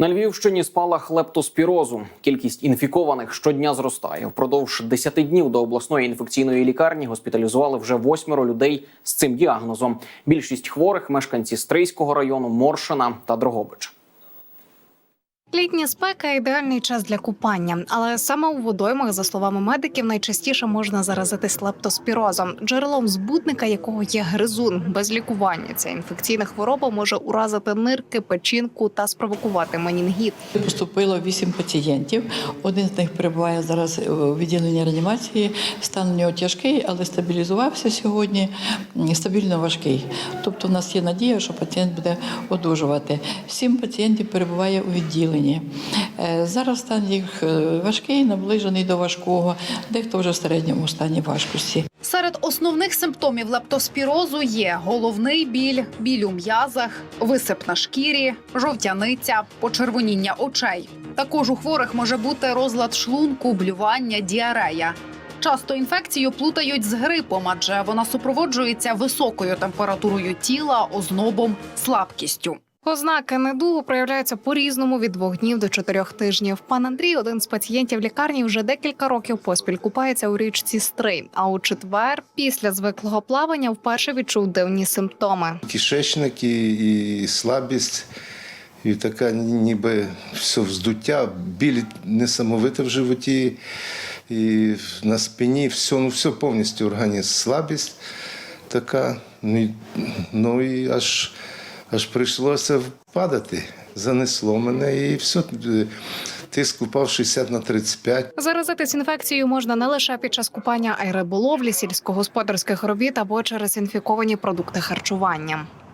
На Львівщині спалах лептоспірозу. Кількість інфікованих щодня зростає. Впродовж 10 днів до обласної інфекційної лікарні госпіталізували вже восьмеро людей з цим діагнозом. Більшість хворих мешканці Стрийського району, Моршина та Дрогобич. Літня спека ідеальний час для купання, але саме у водоймах, за словами медиків, найчастіше можна заразитись лептоспірозом, джерелом збутника якого є гризун. Без лікування ця інфекційна хвороба може уразити нирки, печінку та спровокувати менінгіт. Поступило вісім пацієнтів. Один з них перебуває зараз у відділенні реанімації. Стан у нього тяжкий, але стабілізувався сьогодні. Стабільно важкий. Тобто, у нас є надія, що пацієнт буде одужувати. Сім пацієнтів перебуває у відділенні. Е, Зараз стан їх е, важкий, наближений до важкого. Дехто вже в середньому стані важкості. Серед основних симптомів лептоспірозу є головний біль, біль у м'язах, висип на шкірі, жовтяниця, почервоніння очей. Також у хворих може бути розлад шлунку, блювання, діарея. Часто інфекцію плутають з грипом, адже вона супроводжується високою температурою тіла, ознобом, слабкістю. Ознаки недугу проявляються по-різному від двох днів до чотирьох тижнів. Пан Андрій, один з пацієнтів лікарні, вже декілька років поспіль купається у річці Стрий. А у четвер, після звиклого плавання, вперше відчув дивні симптоми. кишечник і, слабість, і така ніби все вздуття, біль несамовите в животі, і на спині, все, ну все повністю організм, слабість така. Ну і, ну, аж, аж прийшлося впадати. Занесло мене і все. Тиск упав 60 на 35. Заразитись інфекцією можна не лише під час купання, а й риболовлі, сільськогосподарських робіт або через інфіковані продукти харчування.